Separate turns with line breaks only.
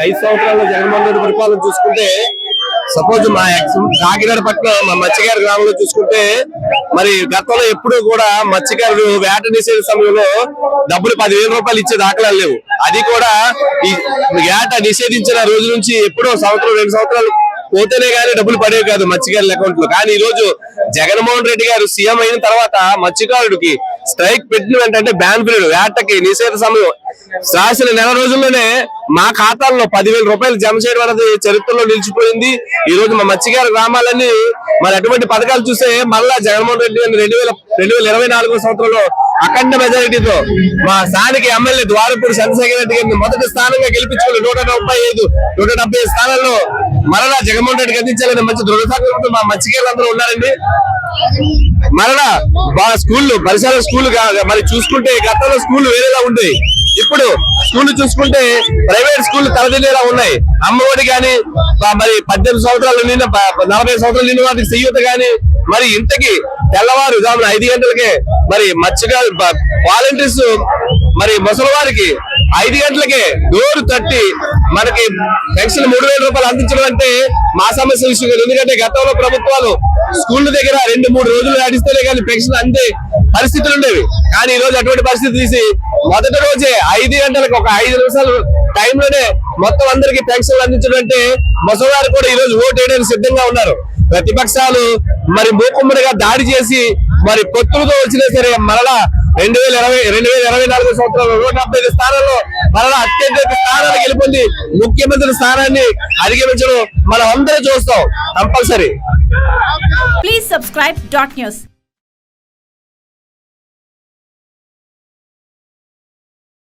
ఐదు సంవత్సరాల జగన్మోహన్ రెడ్డి పరిపాలన చూసుకుంటే సపోజ్ మా కాకినాడ పట్ల మా మత్స్యకార గ్రామంలో చూసుకుంటే మరి గతంలో ఎప్పుడూ కూడా మత్స్యకారులు వేట నిషేధ సమయంలో డబ్బులు పదివేల రూపాయలు ఇచ్చే దాఖలాలు లేవు. అది కూడా ఈ వేట నిషేధించిన రోజు నుంచి ఎప్పుడో సంవత్సరం రెండు సంవత్సరాలు పోతేనే గానీ డబ్బులు పడేవి కాదు మత్స్యకారుల అకౌంట్లో కానీ ఈ రోజు జగన్మోహన్ రెడ్డి గారు సీఎం అయిన తర్వాత మత్స్యకారుడికి స్ట్రైక్ పెట్టిన వెంటనే బ్యాన్ పీరియడ్ వేటకి నిషేధ సమయం. రాసిన నెల రోజుల్లోనే మా ఖాతాల్లో పదివేల రూపాయలు జమ చేయడం అనేది చరిత్రలో నిలిచిపోయింది. ఈ రోజు మా మత్స్యకార గ్రామాలన్నీ మరి అటువంటి పథకాలు చూస్తే మళ్ళా జగన్మోహన్ రెడ్డి గారిని రెండు వేల రెండు వేల ఇరవై నాలుగో సంవత్సరంలో అఖండ మెజారిటీతో మా స్థానిక ఎమ్మెల్యే ద్వారపూడి చంద్రశేఖర రెడ్డి గారిని మొదటి స్థానంగా గెలిపించుకుని నూట డెబ్బై ఐదు నూట డెబ్బై ఐదు స్థానాల్లో మరలా జగన్మోహన్ రెడ్డి అందించాలని మంచి దృఢసంకల్పంతో మా మత్స్యకారులు ఉన్నారండి. మరలా మా స్కూళ్ళు పరిసర స్కూల్ మరి చూసుకుంటే గతంలో స్కూల్ వేరేలా ఉండేవి. ఇప్పుడు స్కూల్ చూసుకుంటే ప్రైవేట్ స్కూల్ తలదిల్లేలా ఉన్నాయి. అమ్మఒడి కానీ మరి పద్దెనిమిది సంవత్సరాలు నిన్న నలభై సంవత్సరాలు నిన్న వాటికి సయ్యూత గాని మరి ఇంతకి తెల్లవారు జామున ఐదు గంటలకే మరి మత్స్యకారు వాలంటీర్స్ మరి ముసలి వారికి ఐదు గంటలకే డోర్ తట్టి మనకి పెన్షన్ మూడు వేల రూపాయలు అందించడం అంటే మా సమస్య విషయం కాదు. ఎందుకంటే గతంలో ప్రభుత్వాలు స్కూళ్ళ దగ్గర రెండు మూడు రోజులు నడిస్తేనే కానీ పెన్షన్ అందే పరిస్థితులు ఉండేవి కానీ ఈ రోజు అటువంటి పరిస్థితి తీసి మొదటి రోజే ఐదు గంటలకు ఒక ఐదు నిమిషాలు టైంలోనే మొత్తం అందరికి పెన్షన్లు అందించడం అంటే ముసలివారు కూడా ఈ రోజు ఓటు వేయడానికి సిద్ధంగా ఉన్నారు ప్రతిపక్షాలు మరి మూకుమ్మడిగా దాడి చేసి మరి పొత్తులతో వచ్చినా సరే మరలా రెండు వేల ఇరవై రెండు వేల ఇరవై నాలుగు సంవత్సరంలో నూట డెబ్బై ఐదు స్థానాల్లో మరలా అత్యంత స్థానాలు గెలుపొంది ముఖ్యమంత్రి స్థానాన్ని అధిగమించడం మనం అందరూ చూస్తాం. Compulsory
please subscribe dot news